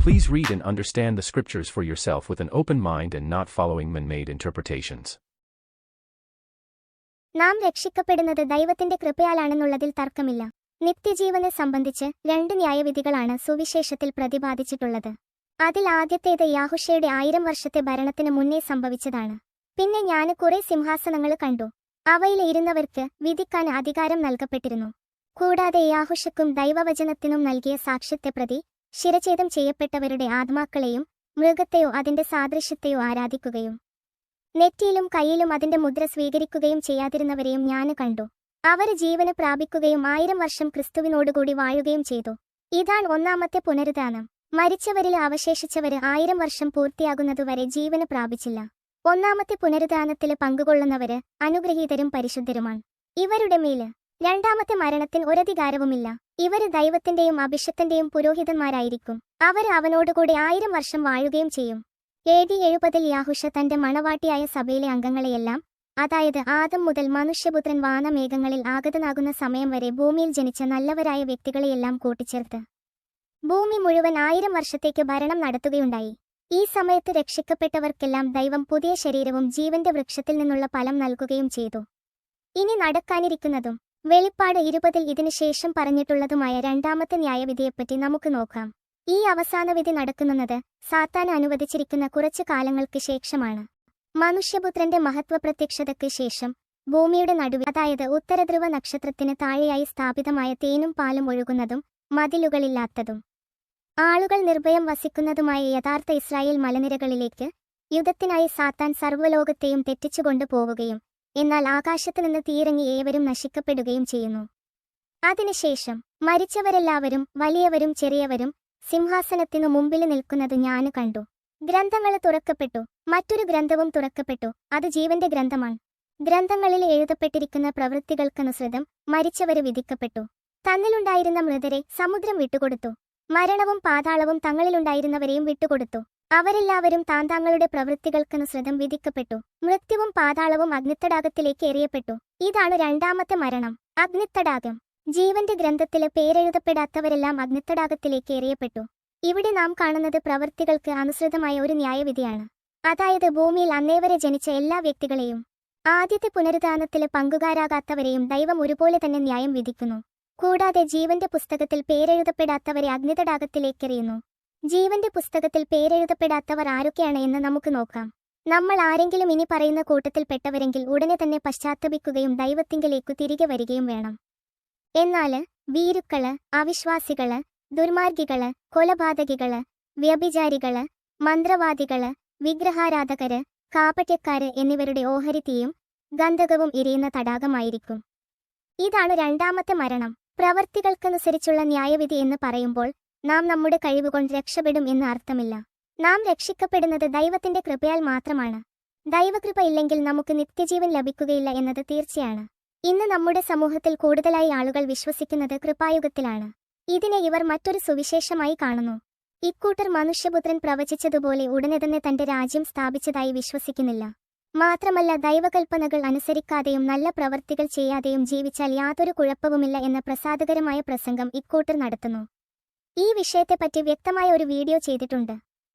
Please read and understand the scriptures for yourself with an open mind and not following man made interpretations. നാം രക്ഷിക്കപ്പെടുന്നത് ദൈവത്തിന്റെ കൃപയാലാണെന്നുള്ളതിൽ തർക്കമില്ല നിത്യജീവനെ സംബന്ധിച്ച് രണ്ട് ന്യായവിധികളാണ് സുവിശേഷത്തിൽ പ്രതിപാദിച്ചിട്ടുള്ളത് അതിൽ ആദ്യത്തേത് യാഹുഷയുടെ ആയിരം വർഷത്തെ ഭരണത്തിന് മുന്നേ സംഭവിച്ചതാണ് പിന്നെ ഞാന് കുറെ സിംഹാസനങ്ങൾ കണ്ടു അവയിൽ ഇരുന്നവർക്ക് വിധിക്കാൻ അധികാരം നൽകപ്പെട്ടിരുന്നു കൂടാതെ യാഹുഷക്കും ദൈവവചനത്തിനും നൽകിയ സാക്ഷ്യത്തെ പ്രതി ശിരഛേദം ചെയ്യപ്പെട്ടവരുടെ ആത്മാക്കളെയും മൃഗത്തെയോ അതിന്റെ സാദൃശ്യത്തെയോ ആരാധിക്കുകയും നെറ്റിയിലും കയ്യിലും അതിന്റെ മുദ്ര സ്വീകരിക്കുകയും ചെയ്യാതിരുന്നവരെയും ഞാൻ കണ്ടു. അവർ ജീവന് പ്രാപിക്കുകയും ആയിരം വർഷം ക്രിസ്തുവിനോടുകൂടി വാഴുകയും ചെയ്തു. ഇതാണ് ഒന്നാമത്തെ പുനരുദാനം മരിച്ചവരിൽ അവശേഷിച്ചവര് ആയിരം വർഷം പൂർത്തിയാകുന്നതുവരെ ജീവന് പ്രാപിച്ചില്ല. ഒന്നാമത്തെ പുനരുദാനത്തിൽ പങ്കുകൊള്ളുന്നവര് അനുഗ്രഹീതരും പരിശുദ്ധരുമാണ്. ഇവരുടെ മേൽ രണ്ടാമത്തെ മരണത്തിൽ ഒരധികാരവുമില്ല. ഇവർ ദൈവത്തിന്റെയും അഭിഷത്തിന്റെയും പുരോഹിതന്മാരായിരിക്കും. അവർ അവനോടുകൂടി ആയിരം വർഷം വാഴുകയും ചെയ്യും. എ ഡി എഴുപതിൽ യാഹുഷ തന്റെ മണവാട്ടിയായ സഭയിലെ അംഗങ്ങളെയെല്ലാം അതായത് ആദം മുതൽ മനുഷ്യപുത്രൻ വാനമേഘങ്ങളിൽ ആഗതനാകുന്ന സമയം വരെ ഭൂമിയിൽ ജനിച്ച നല്ലവരായ വ്യക്തികളെയെല്ലാം കൂട്ടിച്ചേർത്ത് ഭൂമി മുഴുവൻ ആയിരം വർഷത്തേക്ക് ഭരണം നടത്തുകയുണ്ടായി. ഈ സമയത്ത് രക്ഷിക്കപ്പെട്ടവർക്കെല്ലാം ദൈവം പുതിയ ശരീരവും ജീവന്റെ വൃക്ഷത്തിൽ നിന്നുള്ള ഫലം നൽകുകയും ചെയ്തു. ഇനി നടക്കാനിരിക്കുന്നതും വെളിപ്പാട് ഇരുപതിൽ ഇതിനുശേഷം പറഞ്ഞിട്ടുള്ളതുമായ രണ്ടാമത്തെ ന്യായവിധിയെപ്പറ്റി നമുക്ക് നോക്കാം. ഈ അവസാന വിധി നടക്കുന്നത് സാത്താൻ അനുവദിച്ചിരിക്കുന്ന കുറച്ചു കാലങ്ങൾക്ക് ശേഷമാണ്. മനുഷ്യപുത്രന്റെ മഹത്വ പ്രത്യക്ഷതയ്ക്ക് ശേഷം ഭൂമിയുടെ നടുവിൽ അതായത് ഉത്തരധ്രുവ നക്ഷത്രത്തിന് താഴെയായി സ്ഥാപിതമായ തേനും പാലും ഒഴുകുന്നതും മതിലുകളില്ലാത്തതും ആളുകൾ നിർഭയം വസിക്കുന്നതുമായ യഥാർത്ഥ ഇസ്രായേൽ മലനിരകളിലേക്ക് യുദ്ധത്തിനായി സാത്താൻ സർവലോകത്തെയും തെറ്റിച്ചുകൊണ്ടു പോവുകയും എന്നാൽ ആകാശത്ത് നിന്ന് തീരങ്ങി ഏവരും നശിക്കപ്പെടുകയും ചെയ്യുന്നു. അതിനുശേഷം മരിച്ചവരെല്ലാവരും വലിയവരും ചെറിയവരും സിംഹാസനത്തിനു മുമ്പിൽ നിൽക്കുന്നത് ഞാൻ കണ്ടു. ഗ്രന്ഥങ്ങൾ തുറക്കപ്പെട്ടു. മറ്റൊരു ഗ്രന്ഥവും തുറക്കപ്പെട്ടു. അത് ജീവന്റെ ഗ്രന്ഥമാണ്. ഗ്രന്ഥങ്ങളിൽ എഴുതപ്പെട്ടിരിക്കുന്ന പ്രവൃത്തികൾക്കനുസൃതം മരിച്ചവര് വിധിക്കപ്പെട്ടു. തന്നിലുണ്ടായിരുന്ന മൃതരെ സമുദ്രം വിട്ടുകൊടുത്തു. മരണവും പാതാളവും തങ്ങളിലുണ്ടായിരുന്നവരെയും വിട്ടുകൊടുത്തു. അവരെല്ലാവരും താൻ പ്രവൃത്തികൾക്കെന്ന് പ്രവൃത്തികൾക്കനുസൃതം വിധിക്കപ്പെട്ടു. മൃത്യുവും പാതാളവും അഗ്നിത്തടാകത്തിലേക്ക് എറിയപ്പെട്ടു. ഇതാണ് രണ്ടാമത്തെ മരണം. അഗ്നിത്തടാകം. ജീവന്റെ ഗ്രന്ഥത്തിലെ പേരെഴുതപ്പെടാത്തവരെല്ലാം അഗ്നിത്തടാകത്തിലേക്ക് എറിയപ്പെട്ടു. ഇവിടെ നാം കാണുന്നത് പ്രവൃത്തികൾക്ക് അനുസൃതമായ ഒരു ന്യായവിധിയാണ്. അതായത് ഭൂമിയിൽ അന്നേവരെ ജനിച്ച എല്ലാ വ്യക്തികളെയും ആദ്യത്തെ പുനരുദ്ധാനത്തിലെ പങ്കുകാരാകാത്തവരെയും ദൈവം ഒരുപോലെ തന്നെ ന്യായം വിധിക്കുന്നു. കൂടാതെ ജീവന്റെ പുസ്തകത്തിൽ പേരെഴുതപ്പെടാത്തവരെ അഗ്നിതടാകത്തിലേക്കെറിയുന്നു ജീവന്റെ പുസ്തകത്തിൽ പേരെഴുതപ്പെടാത്തവർ ആരൊക്കെയാണ് എന്ന് നമുക്ക് നോക്കാം. നമ്മൾ ആരെങ്കിലും ഇനി പറയുന്ന കൂട്ടത്തിൽപ്പെട്ടവരെങ്കിൽ ഉടനെ തന്നെ പശ്ചാത്തപിക്കുകയും ദൈവത്തിങ്കിലേക്കു തിരികെ വരികയും വേണം. എന്നാൽ വീരുക്കൾ അവിശ്വാസികൾ ദുർമാർഗികൾ കൊലപാതകികൾ വ്യഭിചാരികൾ മന്ത്രവാദികൾ വിഗ്രഹാരാധകര് കാപട്യക്കാര് എന്നിവരുടെ ഓഹരി തീയും ഗന്ധകവും എരിയുന്ന തടാകമായിരിക്കും. ഇതാണ് രണ്ടാമത്തെ മരണം. പ്രവർത്തികൾക്കനുസരിച്ചുള്ള ന്യായവിധി എന്ന് പറയുമ്പോൾ നാം നമ്മുടെ കഴിവുകൊണ്ട് രക്ഷപ്പെടും എന്ന് അർത്ഥമില്ല. നാം രക്ഷിക്കപ്പെടുന്നത് ദൈവത്തിന്റെ കൃപയാൽ മാത്രമാണ്. ദൈവകൃപ ഇല്ലെങ്കിൽ നമുക്ക് നിത്യജീവൻ ലഭിക്കുകയില്ല എന്നത് തീർച്ചയാണ്. ഇന്ന് നമ്മുടെ സമൂഹത്തിൽ കൂടുതലായി ആളുകൾ വിശ്വസിക്കുന്നത് കൃപായുഗത്തിലാണ്. ഇതിനെ ഇവർ മറ്റൊരു സുവിശേഷമായി കാണുന്നു. ഇക്കൂട്ടർ മനുഷ്യപുത്രൻ പ്രവചിച്ചതുപോലെ ഉടനെ തന്നെ തന്റെ രാജ്യം സ്ഥാപിച്ചതായി വിശ്വസിക്കുന്നില്ല. മാത്രമല്ല ദൈവകൽപ്പനകൾ അനുസരിക്കാതെയും നല്ല പ്രവർത്തികൾ ചെയ്യാതെയും ജീവിച്ചാൽ യാതൊരു കുഴപ്പവുമില്ല എന്ന പ്രസാദകരമായ പ്രസംഗം ഇക്കൂട്ടർ നടത്തുന്നു. ഈ വിഷയത്തെപ്പറ്റി വ്യക്തമായ ഒരു വീഡിയോ ചെയ്തിട്ടുണ്ട്.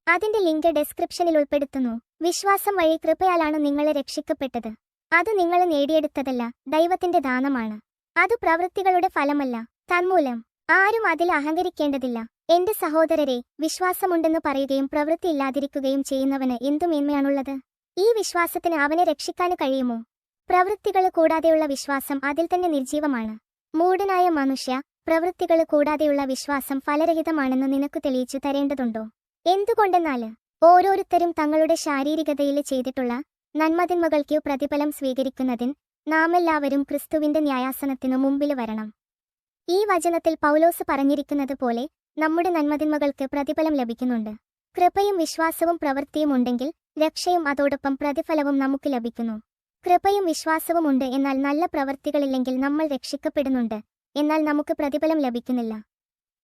അതിന്റെ ലിങ്ക് ഡെസ്ക്രിപ്ഷനിൽ ഉൾപ്പെടുത്തുന്നു. വിശ്വാസം വഴി കൃപയാലാണ് നിങ്ങളെ രക്ഷിക്കപ്പെട്ടത്. അത് നിങ്ങൾ നേടിയെടുത്തതല്ല ദൈവത്തിന്റെ ദാനമാണ്. അത് പ്രവൃത്തികളുടെ ഫലമല്ല തന്മൂലം. ആരും അതിൽ അഹങ്കരിക്കേണ്ടതില്ല. എന്റെ സഹോദരരെ വിശ്വാസമുണ്ടെന്ന് പറയുകയും പ്രവൃത്തി ഇല്ലാതിരിക്കുകയും ചെയ്യുന്നവന് എന്തു മേന്മയാണുള്ളത്? ഈ വിശ്വാസത്തിന് അവനെ രക്ഷിക്കാൻ കഴിയുമോ? പ്രവൃത്തികൾ കൂടാതെയുള്ള വിശ്വാസം അതിൽ തന്നെ നിർജീവമാണ് മൂഢനായ മനുഷ്യ പ്രവൃത്തികൾ കൂടാതെയുള്ള വിശ്വാസം ഫലരഹിതമാണെന്ന് നിനക്ക് തെളിയിച്ചു തരേണ്ടതുണ്ടോ? എന്തുകൊണ്ടെന്നാൽ? ഓരോരുത്തരും തങ്ങളുടെ ശാരീരികതയിൽ ചെയ്തിട്ടുള്ള നന്മതിന്മകൾക്ക് പ്രതിഫലം സ്വീകരിക്കുന്നതിന് നാമെല്ലാവരും ക്രിസ്തുവിന്റെ ന്യായാസനത്തിനു മുമ്പിൽ വരണം. ഈ വചനത്തിൽ പൗലോസ് പറഞ്ഞിരിക്കുന്നത് പോലെ നമ്മുടെ നന്മതിന്മകൾക്ക് പ്രതിഫലം ലഭിക്കുന്നുണ്ട്. കൃപയും വിശ്വാസവും പ്രവൃത്തിയും ഉണ്ടെങ്കിൽ രക്ഷയും അതോടൊപ്പം പ്രതിഫലവും നമുക്ക് ലഭിക്കുന്നു. കൃപയും വിശ്വാസവും ഉണ്ട് എന്നാൽ നല്ല പ്രവൃത്തികളില്ലെങ്കിൽ നമ്മൾ രക്ഷിക്കപ്പെടുന്നുണ്ട്. എന്നാൽ നമുക്ക് പ്രതിഫലം ലഭിക്കുന്നില്ല.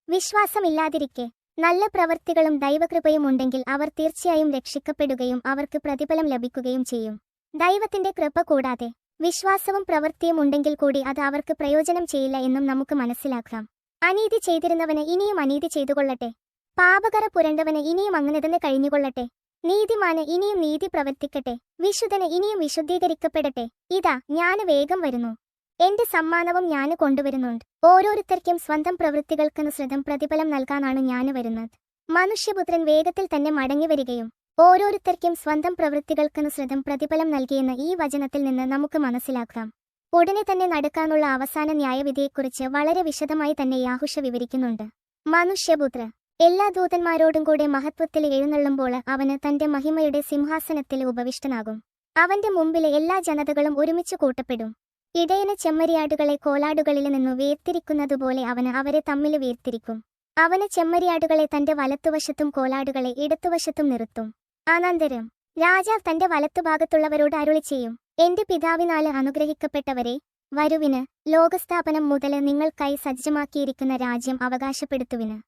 വിശ്വാസമില്ലാതിരിക്കെ നല്ല പ്രവൃത്തികളും ദൈവകൃപയും ഉണ്ടെങ്കിൽ അവർ തീർച്ചയായും രക്ഷിക്കപ്പെടുകയും അവർക്ക് പ്രതിഫലം ലഭിക്കുകയും ചെയ്യും. ദൈവത്തിന്റെ കൃപ കൂടാതെ വിശ്വാസവും പ്രവൃത്തിയും ഉണ്ടെങ്കിൽ കൂടി അത് അവർക്ക് പ്രയോജനം ചെയ്യില്ല എന്നും നമുക്ക് മനസ്സിലാക്കാം. അനീതി ചെയ്തിരുന്നവന് ഇനിയും അനീതി ചെയ്തുകൊള്ളട്ടെ. പാപകര പുരണ്ടവന് ഇനിയും അങ്ങനെ തന്നെ കഴിഞ്ഞുകൊള്ളട്ടെ. നീതിമാന് ഇനിയും നീതി പ്രവർത്തിക്കട്ടെ. വിശുദ്ധന് ഇനിയും വിശുദ്ധീകരിക്കപ്പെടട്ടെ. ഇതാ ഞാൻ വേഗം വരുന്നു. എന്റെ സമ്മാനവും ഞാൻ കൊണ്ടുവരുന്നുണ്ട്. ഓരോരുത്തർക്കും സ്വന്തം പ്രവൃത്തികൾക്കനുസൃതം പ്രതിഫലം നൽകാനാണ് ഞാൻ വരുന്നത്. മനുഷ്യപുത്രൻ വേഗത്തിൽ തന്നെ മടങ്ങി വരികയും ഓരോരുത്തർക്കും സ്വന്തം പ്രവൃത്തികൾക്കനുസൃതം പ്രതിഫലം നൽകിയെന്ന് ഈ വചനത്തിൽ നിന്ന് നമുക്ക് മനസ്സിലാക്കാം. ഉടനെ തന്നെ നടക്കാനുള്ള അവസാന ന്യായവിധിയെക്കുറിച്ച് വളരെ വിശദമായി തന്നെ യാഹുഷ വിവരിക്കുന്നുണ്ട്. മനുഷ്യപുത്ര എല്ലാ ദൂതന്മാരോടും കൂടെ മഹത്വത്തിൽ എഴുന്നള്ളുമ്പോൾ അവന് തന്റെ മഹിമയുടെ സിംഹാസനത്തിൽ ഉപവിഷ്ടനാകും. അവന്റെ മുമ്പിലെ എല്ലാ ജനതകളും ഒരുമിച്ച് കൂട്ടപ്പെടും. ഇടയന് ചെമ്മരിയാടുകളെ കോലാടുകളിൽ നിന്നു വേർതിരിക്കുന്നതുപോലെ അവന് അവരെ തമ്മിൽ വേർതിരിക്കും. അവന് ചെമ്മരിയാടുകളെ തന്റെ വലത്തുവശത്തും കോലാടുകളെ ഇടത്തുവശത്തും നിർത്തും. അനന്തരം രാജാവ് തന്റെ വലത്തുഭാഗത്തുള്ളവരോട് അരുളി ചെയ്യും എന്റെ പിതാവിനാല് അനുഗ്രഹിക്കപ്പെട്ടവരെ വരുവിന് ലോകസ്ഥാപനം മുതൽ നിങ്ങൾക്കായി സജ്ജമാക്കിയിരിക്കുന്ന രാജ്യം അവകാശപ്പെടുത്തുവിന്.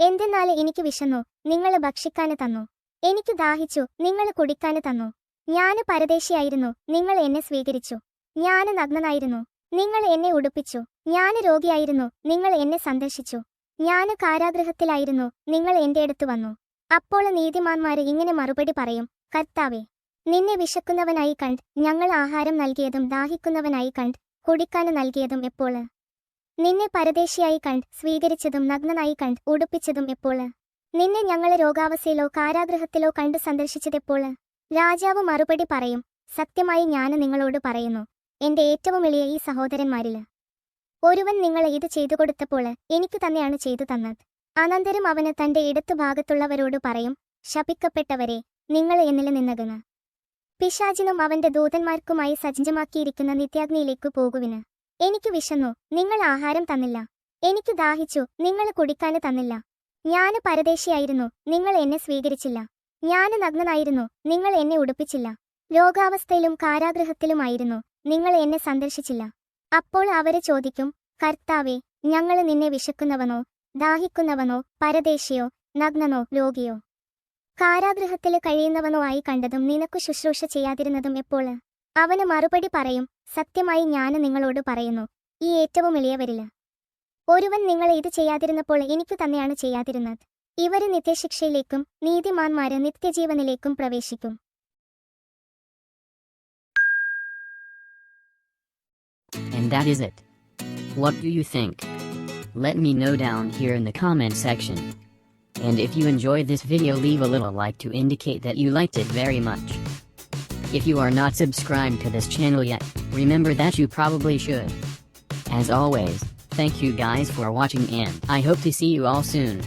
എന്തെന്നാൽ എനിക്ക് വിശന്നു നിങ്ങൾ ഭക്ഷിക്കാന് തന്നു. എനിക്ക് ദാഹിച്ചു നിങ്ങൾ കുടിക്കാന് തന്നു. ഞാൻ പരദേശിയായിരുന്നു നിങ്ങൾ എന്നെ സ്വീകരിച്ചു. ഞാൻ നഗ്നനായിരുന്നു. നിങ്ങൾ എന്നെ ഉടുപ്പിച്ചു. ഞാൻ രോഗിയായിരുന്നു. നിങ്ങൾ എന്നെ സന്ദർശിച്ചു. ഞാൻ കാരാഗ്രഹത്തിലായിരുന്നു. നിങ്ങൾ എന്റെ അടുത്ത് വന്നു. അപ്പോൾ നീതിമാന്മാര് ഇങ്ങനെ മറുപടി പറയും കർത്താവേ നിന്നെ വിശക്കുന്നവനായി കണ്ട് ഞങ്ങൾ ആഹാരം നൽകിയതും ദാഹിക്കുന്നവനായി കണ്ട് കുടിക്കാന് നൽകിയതും എപ്പോൾ? നിന്നെ പരദേശിയായി കണ്ട് സ്വീകരിച്ചതും നഗ്നനായി കണ്ട് ഉടുപ്പിച്ചതും എപ്പോൾ? നിന്നെ ഞങ്ങളെ രോഗാവസ്ഥയിലോ കാരാഗ്രഹത്തിലോ കണ്ട് സന്ദർശിച്ചതെപ്പോൾ? രാജാവ് മറുപടി പറയും സത്യമായി ഞാൻ നിങ്ങളോട് പറയുന്നു. എന്റെ ഏറ്റവും എളിയ ഈ സഹോദരന്മാരിൽ ഒരുവൻ നിങ്ങളെ ഇത് ചെയ്തു കൊടുത്തപ്പോൾ എനിക്ക് തന്നെയാണ് ചെയ്തു തന്നത്. അനന്തരം അവന് തന്റെ ഇടത്തു ഭാഗത്തുള്ളവരോട് പറയും ശപിക്കപ്പെട്ടവരെ നിങ്ങൾ എന്നിൽ നിന്നകുന്ന. പിശാചിനും അവന്റെ ദൂതന്മാർക്കുമായി സജ്ജമാക്കിയിരിക്കുന്ന നിത്യാഗ്നിയിലേക്ക് പോകുവിന്. എനിക്ക് വിശന്നു നിങ്ങൾ ആഹാരം തന്നില്ല. എനിക്ക് ദാഹിച്ചു നിങ്ങൾ കുടിക്കാൻ തന്നില്ല. ഞാൻ പരദേശിയായിരുന്നു നിങ്ങൾ എന്നെ സ്വീകരിച്ചില്ല. ഞാൻ നഗ്നനായിരുന്നു നിങ്ങൾ എന്നെ ഉടുപ്പിച്ചില്ല. രോഗാവസ്ഥയിലും കാരാഗൃഹത്തിലുമായിരുന്നു. നിങ്ങൾ എന്നെ സന്ദർശിച്ചില്ല. അപ്പോൾ അവരെ ചോദിക്കും കർത്താവേ ഞങ്ങൾ നിന്നെ വിശക്കുന്നവനോ ദാഹിക്കുന്നവനോ പരദേശിയോ നഗ്നനോ രോഗിയോ? കാരാഗൃഹത്തിൽ കഴിയുന്നവനോ ആയി കണ്ടതും നിനക്കു ശുശ്രൂഷ ചെയ്യാതിരുന്നതും എപ്പോൾ? അവന് മറുപടി പറയും സത്യമായി ഞാൻ നിങ്ങളോട് പറയുന്നു ഈ ഏറ്റവും എളിയവരില്ല ഒരുവൻ നിങ്ങൾ ഇത് ചെയ്യാതിരുന്നപ്പോൾ എനിക്കു തന്നെയാണ് ചെയ്യാതിരുന്നത്. ഇവർ നിത്യശിക്ഷയിലേക്കും നീതിമാന്മാര് നിത്യജീവനിലേക്കും പ്രവേശിക്കും. That is it. What do you think? Let me know down here in the comment section. And if you enjoyed this video leave a little like to indicate that you liked it very much. If you are not subscribed to this channel yet, remember that you probably should. As always, thank you guys for watching and I hope to see you all soon.